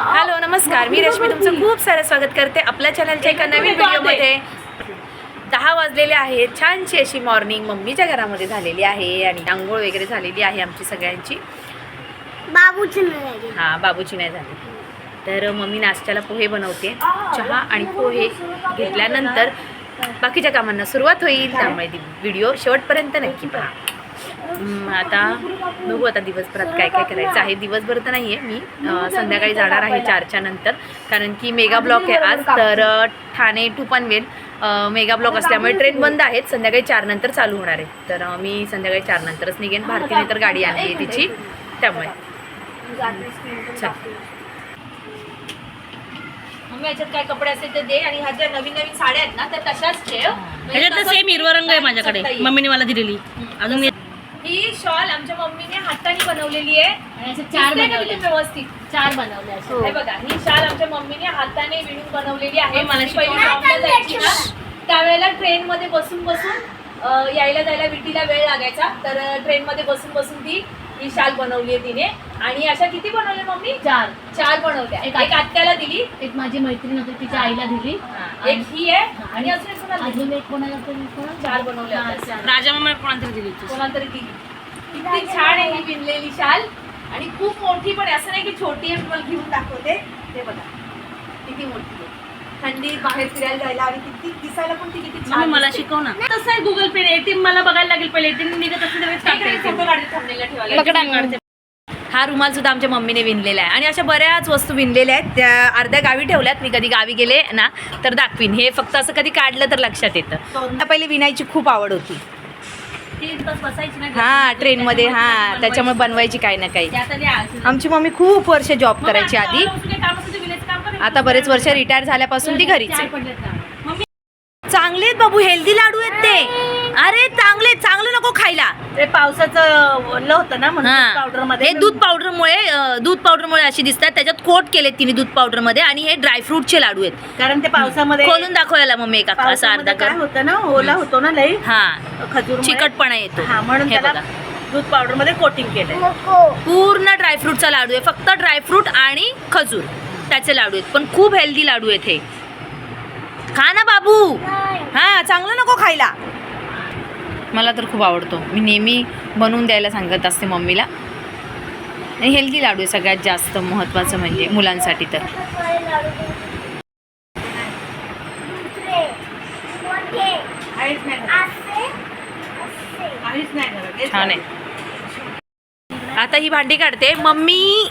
Hello नमस्कार. मी रश्मी तुमचं खूप सारं स्वागत करते आपल्या चॅनलच्या एका नवीन व्हिडिओमध्ये. दहा वाजलेले आहेत छानशी अशी मॉर्निंग मम्मीच्या घरामध्ये झालेली आहे आणि आंघोळ वगैरे झालेली आहे आमची सगळ्यांची. बाबूची नाही हां बाबूची नाही झाली. तर मम्मी नाश्त्याला पोहे बनवते. चहा आणि पोहे घेतल्यानंतर बाकीच्या कामांना सुरुवात होईल. त्यामुळे ती व्हिडिओ शेवटपर्यंत नक्की पहा. आता बघू आता दिवसभरात काय काय करायचं आहे. दिवसभर तर नाही आहे मी संध्याकाळी जाणार आहे चारच्या नंतर. कारण की मेगा ब्लॉक आहे आज तर Thane to Panvel mega block असल्यामुळे ट्रेन बंद आहेत. संध्याकाळी चार नंतर चालू होणार आहे. तर मी संध्याकाळी चार नंतरच निघेन. भारतीने तर गाडी आणली आहे तिची. त्यामुळे. याच्यात काय कपडे असेल ते दे आणि ह्या ज्या नवीन नवीन साड्या आहेत ना त्या तशाच ठेव. म्हणजे ह्याच्यात सेम हिरवा रंग आहे माझ्याकडे. मम्मीने मला दिलेली. अजून ही शॉल आमच्या मम्मीने हाताने बनवलेली आहे. असे चार दिसते का बनवले. व्यवस्थित? चार बनवले असे. हे बघा ही शाल आमच्या मम्मीने हाताने विणून बनवलेली आहे. हे मला मी पहिली शिकव. जॉबला जायची ना त्यावेळेला ट्रेन मध्ये बसून बसून अं, यायला जायला विटीला वेळ लागायचा. तर ट्रेन मध्ये बसून बसून ती ही शाल बनवली आहे तिने. आणि अशा किती बनवल्या मम्मी? चार. चार बनवल्या. एक एक आत्याला दिली. एक माझी मैत्रीण होती तिच्या आईला दिली. एक ही आहे. आणि अजून एक कोणाला दिली? अजून एक कोणाला तरी कोणाला? चार. बनवले. राजा मामा कोणाला तरी दिली कोणाला तरी दिली. किती छान आहे ही विणलेली शाल. आणि खूप मोठी पण आहे. असं नाही की छोटी आहे तुम्हाला घेऊन दाखवते. ते बघा. किती मोठी आहे. थंडी बाहेर फिरायला जायला आणि किती दिसायला पण ती किती मम्मी छान मला दिसते. शिकव ना. तसं आहे गुगल पे एटीएम मला बघायला लागेल. पहिले एटीएम निघत असेल तर फोटो काढते thumbnail ला ठेवायला. हा रुमाल सुद्धा आमच्या मम्मीने विणलेला आहे. आणि अशा बऱ्याच वस्तू विणलेल्या आहेत. त्या अर्ध्या गावी ठेवल्यात. मी कधी गावी गेले ना तर दाखवीन. हे फक्त असं कधी काढलं तर लक्षात येतं. पहिले विणायची खूप आवड होती. हा ट्रेनमध्ये हा त्याच्यामुळे बनवायची. काही ना काही. आमची मम्मी खूप वर्ष जॉब करायची आधी. आता बरेच वर्ष रिटायर झाल्यापासून ती घरीच चांगले आहेत बाबू हेल्दी लाडू आहेत ते. अरे चांगले चांगलं नको खायला. ते पावसाचं ओलं होतं ना म्हणून पावडर हे मध्ये दूध पावडरमुळे अं, दूध पावडरमुळे अशी दिसतात. त्याच्यात कोट केलेत तिने दूध पावडरमध्ये आणि हे ड्रायफ्रूटचे लाडू आहेत. कारण ते पावसामध्ये खोलून दाखवायला मम्मी एका असा अर्धा पावसामध्ये काय कर होतं ना ओला होतो ना लई. हा. खजूर चिकटपणा येतो. हा म्हणून हे त्याला बघा. दूध पावडरमध्ये कोटिंग केलंय. नको. पूर्ण ड्रायफ्रूटचा लाडू आहे. फक्त ड्रायफ्रूट आणि खजूर त्याचे लाडू आहेत. पण खूप हेल्दी लाडू आहेत हे. खा ना बाबू. हा चांगलं नको खायला. मला तर खूप आवडतो. मी नेहमी बनवून द्यायला सांगत असते मम्मीला. आणि हेल्दी लाडू आहे सगळ्यात जास्त महत्त्वाचं म्हणजे मुलांसाठी तर. छान आहे. आता ही भांडी काढते. मम्मी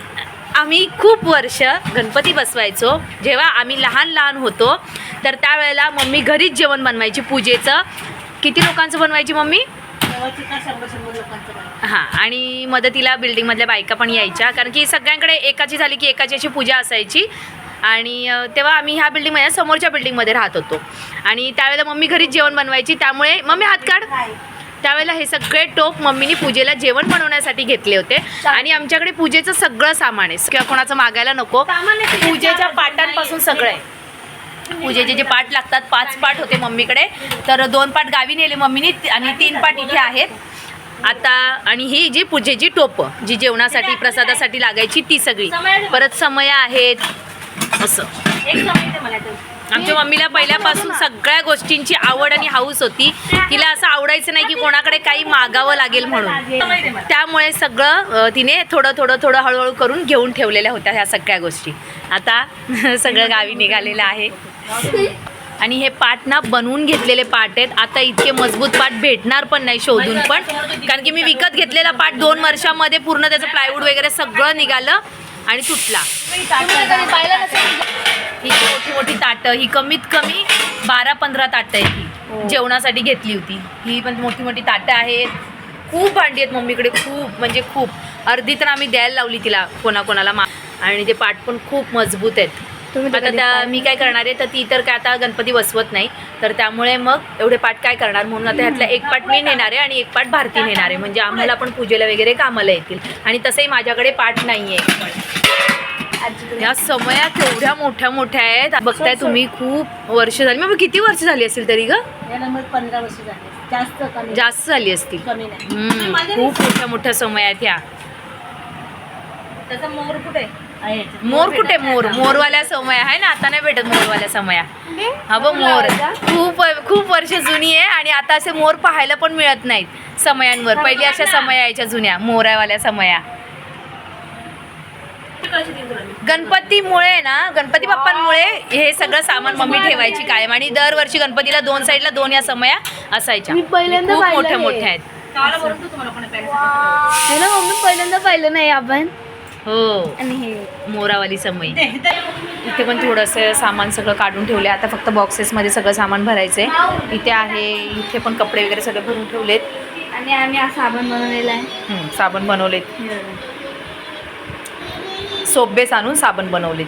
आम्ही खूप वर्ष गणपती बसवायचो. जेव्हा आम्ही लहान लहान होतो तर त्यावेळेला मम्मी घरीच जेवण बनवायची पूजेचं. किती लोकांचं बनवायची मम्मी? हां आणि मदतीला बिल्डिंगमधल्या बायका पण यायच्या कारण की सगळ्यांकडे एकाची झाली की एकाची अशी पूजा असायची. आणि तेव्हा आम्ही ह्या बिल्डिंगमध्ये समोरच्या बिल्डिंगमध्ये राहत होतो. आणि त्यावेळेला मम्मी घरीच जेवण बनवायची. त्यामुळे मम्मी हात काढ. त्यावेळेला हे सगळे टोप मम्मीने पूजेला जेवण बनवण्यासाठी घेतले होते. आणि आमच्याकडे पूजेचं सगळं सामान आहे. किंवा कोणाचं मागायला नको. पूजेच्या पाटांपासून सगळं आहे. पूजेचे जे पाठ लागतात पाच पाठ होते मम्मीकडे. तर दोन पाठ गावी नेले मम्मीने आणि तीन पाठ इथे आहेत. आता आणि ही जी पूजेची टोपं जी जेवणासाठी प्रसादासाठी लागायची ती सगळी. परत समय आहेत. असं. आमच्या मम्मीला पहिल्यापासून सगळ्या गोष्टींची आवड आणि हाऊस होती. तिला असं आवडायचं नाही की कोणाकडे काही मागावं लागेल म्हणून. त्यामुळे सगळं तिने थोडं थोडं थोडं हळूहळू करून घेऊन ठेवलेल्या होत्या ह्या सगळ्या गोष्टी. आता सगळं गावी निघालेलं आहे. आणि हे पाट ना बनवून घेतलेले पाट आहेत. आता इतके मजबूत पाट भेटणार पण नाही शोधून पण. कारण की मी विकत घेतलेला पाट दोन वर्षामध्ये पूर्ण त्याचं प्लायवूड वगैरे सगळं निघालं आणि तुटला ही मोठी मोठी ताटं ही कमीत कमी बारा पंधरा ताटं आहेत ही. जेवणासाठी घेतली होती. ही पण मोठी मोठी ताटं आहेत. खूप भांडी आहेत मम्मीकडे खूप म्हणजे खूप. अर्धी तर आम्ही द्यायला लावली तिला कोणाकोणाला मा आणि ते पाट पण खूप मजबूत आहेत. आता त्या मी काय करणार? आहे तर ती तर काय आता गणपती बसवत नाही. तर त्यामुळे मग एवढे पाठ काय करणार? म्हणून आता ह्यातला एक पाठ मी नेणार आहे आणि एक पाठ भारती नेणार आहे. म्हणजे आम्हाला पण पूजेला वगैरे कामाला येतील. आणि तसंही माझ्याकडे पाठ नाही आहे या समयात एवढ्या मोठ्या मोठ्या आहेत. बघताय तुम्ही खूप वर्ष झाली. मग किती वर्ष झाली असेल तरी ग? पंधरा वर्ष झाले जास्त झाली असतील. हम्म, खूप मोठ्या मोठ्या समय आहेत ह्या. त्याचा मोर कुठे. मोर कुठे? मोर. मोरवाल्या समया. आहे ना आता नाही भेटत मोरवाल्या समया. हा बघ मोर. खूप खूप वर्ष जुनी आहे आणि आता असे मोर पाहायला पण मिळत नाहीत समयांवर. पहिली अशा समया यायच्या जुन्या मोरावाल्या समया. गणपतीमुळे ना गणपती बाप्पांमुळे हे सगळं सामान मम्मी ठेवायची कायम आणि दरवर्षी गणपतीला दोन साईडला दोन या समया असायच्या. पहिल्यांदा खूप मोठ्या. मोठ्या आहेत. ना मम्मी पहिल्यांदा पाहिलं नाही आपण. हो. आणि हे. मोरावाली दे. इथे पण थोडंसं सामान सगळं काढून ठेवले आता फक्त बॉक्सेसमध्ये सगळं सामान भरायचं आहे इथे आहे इथे पण कपडे वगैरे सगळे भरून ठेवलेत. आणि आम्ही हा साबण बनवलेला आहे. साबण बनवलेत. सोप बेस आणून साबण बनवलेत.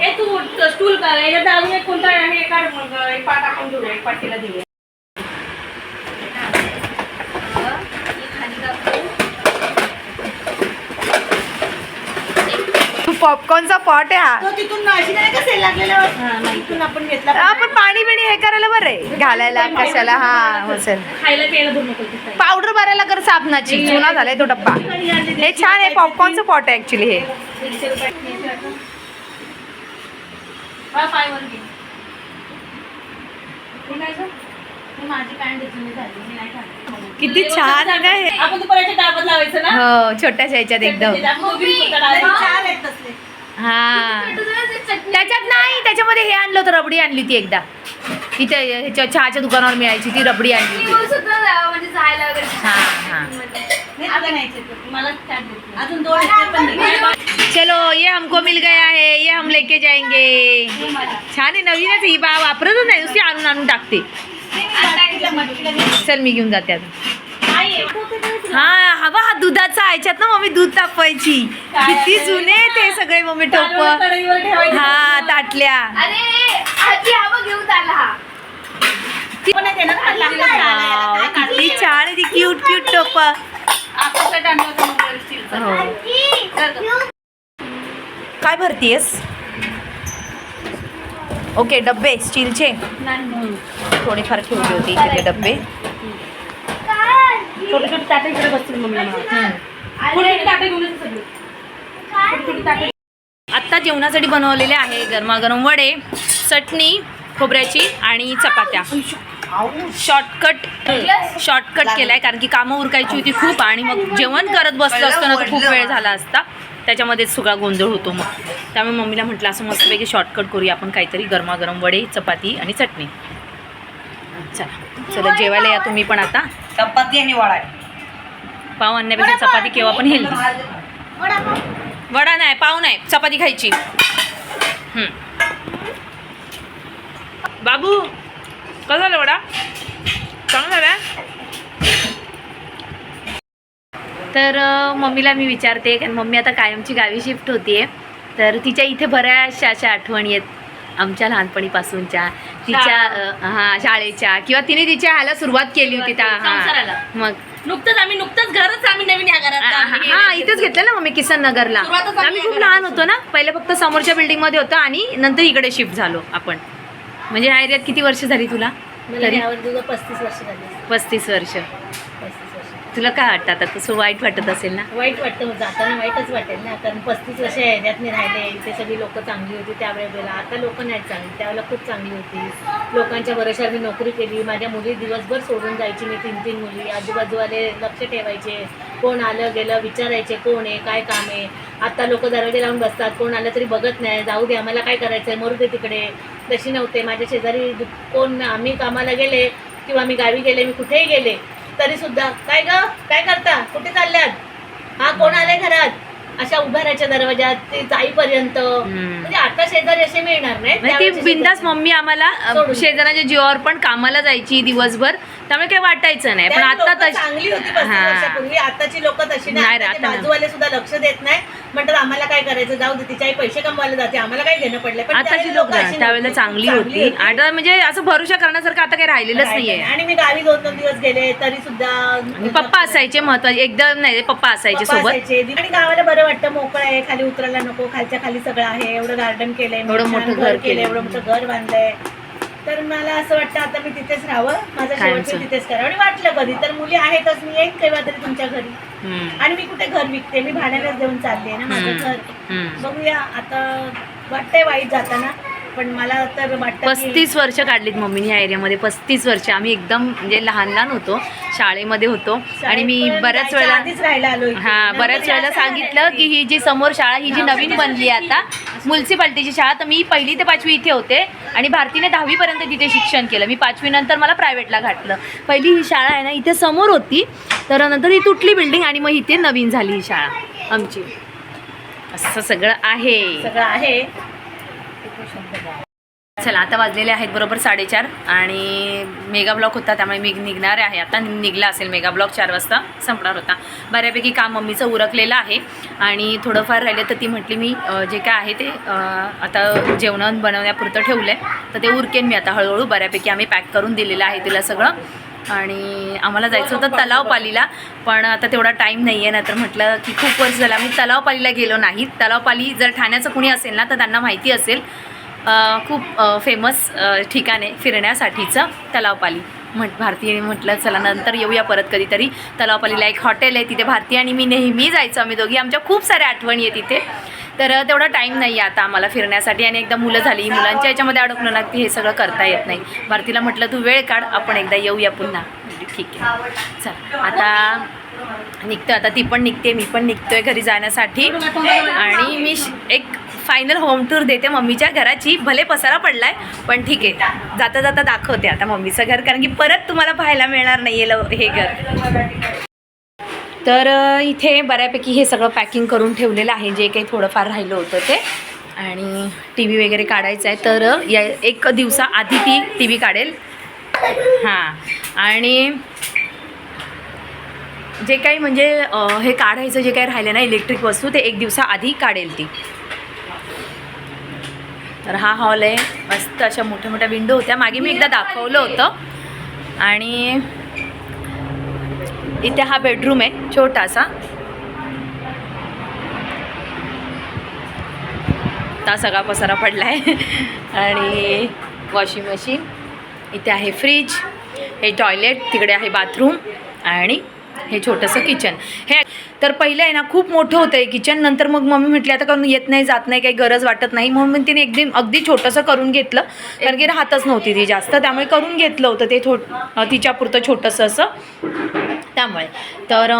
ए तू स्टूल दारू एक कोणता आहे? एक काढ मग एक पाट घेऊया एक पाट तिला देऊया. पॉपकॉर्नचा पॉट आहे हा तो तिथून नाशिक नाही का सेल लागलेला तिथून आपण घेतला आपण पाणी बिणी हे करायला बरं आहे घालायला कशाला हा हो खायला प्यायला तिथं. पावडर भरायला कर साबणाची जुना झालाय तो डब्बा हे छान आहे पॉपकॉर्नचं पॉट आहे ऍक्च्युली हे दीडशे रुपये घ्यायचे वाटतं. हा, पाय वर घे. हे काय गं? हे माझी पॅन्ट मी झाली मी नाही घातली. किती छान आहे काय? हे. आपण दुपारच्या डाबात लावायचं ना? हो छोट्याशा ह्याच्यात एकदम. हा. त्याच्यात नाही त्याच्यामध्ये हे आणलं होतं रबडी आणली होती एकदा. तिथे ह्याच्या चहाच्या दुकानावर मिळायची ती रबडी आणली होती. म्हणजे हा हा. ते. चलो ये हमको मिल गया है ये हम लेके जाएंगे. छान आहे नवीनच ही बा वापरतच नाही नुसती आणून आणून टाकते. चल मी घेऊन जाते आता. हा हवा हा दुधाचा ह्याच्यात ना मम्मी दूध तापवायची. किती जुने ते सगळे मम्मी टोप. हा ताटल्या. हा. किती? छान ती क्यूट क्यूट टोप. काय भरतीयस? ओके डब्बे स्टीलचे? थोडेफार ठेवले होते इथे ते डब्बे. छोटे छोटे ताटे इकडे बसतील मम्मीला आत्ता जेवणासाठी बनवलेले आहे गरमागरम वडे चटणी खोबऱ्याची आणि चपात्या. शॉर्टकट शॉर्टकट केलाय कारण की कामं उरकायची होती खूप आणि मग जेवण करत बसलो असतो ना खूप वेळ झाला असता. त्याच्यामध्येच सगळा गोंधळ होतो मग. त्यामुळे मम्मीला म्हटलं असं मस्तपैकी शॉर्टकट करूया आपण काहीतरी गरमागरम वडे चपाती आणि चटणी. चला चला जेवायला या तुम्ही पण आता. चपाती आणि वडा. पाव आणण्यापेक्षा चपाती केव्हा पण हेल्दी वडा नाही पाव नाही चपाती खायची. बाबू कसं झालं वडा? चांगला झाला? तर मम्मीला मी विचारते कारण मम्मी आता कायमची गावी शिफ्ट होतीये. तर तिच्या इथे बऱ्याचशा अशा आठवणी आहेत आमच्या लहानपणीपासूनच्या. तिच्या हा शाळेच्या. किंवा तिने तिच्या ह्याला सुरुवात केली होती त्या. हा मग. नुकतंच आम्ही नुकतंच घरच आम्ही नवीन या घरात हा. इथेच घेतलं ना मम्मी किसन नगरला आम्ही खूप लहान होतो. ना पहिले फक्त समोरच्या बिल्डिंगमध्ये होतो आणि नंतर इकडे शिफ्ट झालो आपण. म्हणजे ह्या एरियात किती वर्ष झाली तुला? वर्ष झाली. पस्तीस वर्ष. पस्तीस. वर्ष तुला काय वाटतं आता? तसं वाईट वाटत असेल ना? वाईट वाटतं म्हणजे जाताना वाईटच वाटेल ना. कारण पस्तीस वर्ष या ह्याच्यात मी राहिले. इथे सगळी लोक चांगली होती त्यावेळेला. आता लोक नाही चांगली. त्यावेळेला खूप चांगली होती. लोकांच्या भरोशावर मी नोकरी केली. माझ्या मुली दिवसभर सोडून जायची मी तीन तीन मुली. आजूबाजूवाले लक्ष ठेवायचे. कोण आलं गेलं विचारायचे कोण आहे काय काम आहे? आत्ता लोक दरवाजे लावून बसतात. कोण आलं तरी बघत नाही. जाऊ दे आम्हाला काय करायचं आहे मरू दे तिकडे. तशी नव्हते. माझ्या शेजारी कोण आम्ही कामाला गेले किंवा मी गावी गेले मी कुठेही गेले तरी सुद्धा काय ग? काय करता? कुठे चालल्यात? हा कोण आले घरात? अशा उभ्या राहायच्या दरवाजात ते जाईपर्यंत. म्हणजे आता शेजारी असे मिळणार नाही म्हणजे ती बिंदास मम्मी आम्हाला. शेजाराच्या जीवावर पण कामाला जायची दिवसभर. त्यामुळे काही वाटायचं नाही. पण आता तशी चांगली होती आताची लोक तशी नाही. बाजूवाले सुद्धा लक्ष देत नाही. म्हणतात आम्हाला काय करायचं? जाऊ दे तिच्याही पैसे कमवायला जाते. आम्हाला काय घेणं पडलं पण आताची लोक त्यावेळेला. चांगली होती. आता म्हणजे असं भरोसा करण्यासारखं आता काही राहिलेलंच नाहीये. आणि मी गावी दोन दोन दिवस गेले तरी सुद्धा पप्पा असायचे महत्त्वाचे. एकदम नाही पप्पा असायचे सोबत. आणि गावाला बरं वाटतं मोकळं आहे खाली उतरायला नको खालच्या खाली सगळं आहे एवढं गार्डन केलंय एवढं मोठं घर केलंय. एवढं मोठं घर बांधलंय तर मला असं वाटतं आता मी तिथेच राहावं माझं कायमचं. शेवटचं तिथेच करावं आणि वाटलं कधी तर मुली आहेतच मी येईन केव्हा तरी तुमच्या घरी. आणि मी कुठे घर विकते मी भाड्यानेच देऊन चालते ना माझं. घर. बघूया आता वाटतंय वाईट जाताना पण मला तर वाटतं पस्तीस वर्ष काढलीत मम्मीने या एरियामध्ये पस्तीस वर्ष. आम्ही एकदम म्हणजे लहान लहान होतो शाळेमध्ये होतो. आणि मी बऱ्याच वेळेला. हा बऱ्याच वेळेला सांगितलं की ही जी समोर शाळा ही जी नवीन बनली आहे आता म्युन्सिपाल्टीची शाळा तर मी पहिली ते पाचवी इथे होते. आणि भारतीने दहावीपर्यंत तिथे शिक्षण केलं. मी पाचवी नंतर मला प्रायव्हेटला घातलं. पहिली ही शाळा आहे ना इथे समोर होती. तर नंतर ही तुटली बिल्डिंग आणि मग इथे नवीन झाली ही शाळा आमची. असं सगळं आहे. सगळं आहे. चला आता वाजलेले आहेत बरोबर साडेचार आणि मेगा ब्लॉक होता त्यामुळे मी निघणार आहे. आता निघला असेल मेगा ब्लॉक चार वाजता संपणार होता. बऱ्यापैकी काम मम्मीचं उरकलेलं आहे आणि थोडंफार राहिलं तर ती म्हटली मी जे काय आहे ते आता जेवण बनवण्यापुरतं ठेवलं आहे तर ते उरकेन मी आता हळूहळू. बऱ्यापैकी आम्ही पॅक करून दिलेलं आहे तिला सगळं. आणि आम्हाला जायचं होतं तलाव पालीला पण आता तेवढा टाईम नाही आहे ना तर म्हटलं की खूप वर्ष झालं. आम्ही तलाव पालीला गेलो नाही तलाव पाली जर ठाण्याचं कुणी असेल ना तर त्यांना माहिती असेल खूप फेमस ठिकाण आहे फिरण्यासाठीचं तलावपाली. म्हट भारतीय म्हटलं चला नंतर येऊया परत कधीतरी. तलावपालीला एक हॉटेल आहे तिथे भारती आणि मी नेहमी जायचो आम्ही दोघी. आमच्या खूप साऱ्या आठवणी आहे तिथे. तर तेवढा टाईम नाही आहे आता आम्हाला फिरण्यासाठी आणि एकदा मुलं झाली. मुलांच्या याच्यामध्ये अडकलं ना की हे सगळं करता येत नाही. भारतीला म्हटलं तू वेळ काढ आपण एकदा येऊया पुन्हा. ठीक आहे. चल आता निघतं आता ती पण निघते मी पण निघतोय घरी जाण्यासाठी. आणि मी श- एक फायनल होम टूर देते मम्मीच्या घराची. भले पसारा पडलाय पण ठीक आहे. जाता जाता दाखवते आता मम्मीचं घर कारण की परत तुम्हाला पाहायला मिळणार नाही आहे हे घर. तर इथे बऱ्यापैकी हे सगळं पॅकिंग करून ठेवलेलं आहे जे काही थोडंफार राहिलं होतं ते. आणि टी व्ही वगैरे काढायचं आहे. तर या एक दिवसाआधी ती टी व्ही काढेल. हां. आणि जे काही म्हणजे हे काढायचं जे काही राहिलं ना इलेक्ट्रिक वस्तू ते एक दिवसाआधी काढेल ती. तर हा हॉल आहे. मस्त अशा मोठ्या मोठ्या विंडो होत्या. मागे मी एकदा दाखवलं होतं. आणि इथे हा बेडरूम आहे छोटासा. आता सगळा पसारा पडला आहे आणि वॉशिंग मशीन इथे आहे फ्रीज हे टॉयलेट तिकडे आहे बाथरूम आणि हे छोटंसं किचन. हे तर पहिलं आहे ना खूप मोठं होतं आहे किचन. नंतर मग मम्मी म्हटली आता करून येत नाही जात नाही काही गरज वाटत नाही. म्हणून तिने एकदम अगदी छोटंसं करून घेतलं. कारण की राहतच नव्हती ती जास्त. त्यामुळे करून घेतलं होतं ते थो तिच्यापुरतं छोटंसं असं. त्यामुळे. तर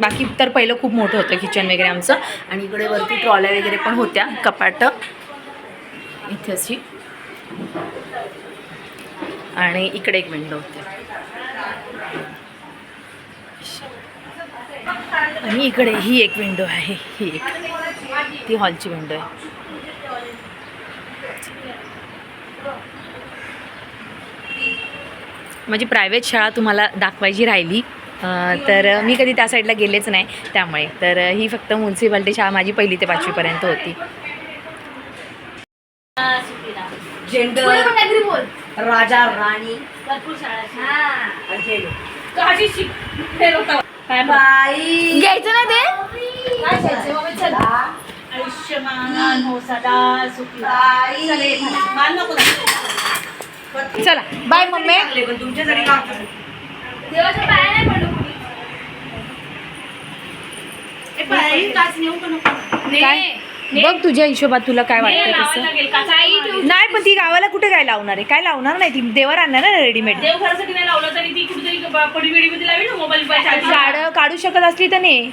बाकी तर पहिलं खूप मोठं होतं किचन वगैरे आमचं. आणि इकडे वरती ट्रॉल्या वगैरे पण होत्या कपाटं. इथे अशी. आणि इकडे एक विंडो होते. आणि इकडे ही एक विंडो आहे ही एक. ती हॉलची विंडो आहे. माझी प्रायव्हेट शाळा तुम्हाला दाखवायची राहिली. तर मी कधी त्या साईडला गेलेच नाही त्यामुळे. तर ही फक्त म्युन्सिपाल्टी शाळा माझी पहिली ते पाचवीपर्यंत होती. राजा राणी. भरपूर शाळा हा बाई. घ्यायचं ना ते? काय घ्यायचं? मम्मी चल. आयुष्यमान हो सदा सुखी चल नको बाय मम्मी. चांगले पण तुमच्यासाठी का देवाच्या पाया नाही पडलो कुणी. ए, बाई, काच नेऊ का नको? काय? बघ तुझ्या हिशोबात तुला काय वाटतं तसं. नाही पण ती गावाला कुठे काय लावणार आहे? काय लावणार नाही ती? देवर आणणार ना रेडीमेड काढ काढू शकत असली तर नाही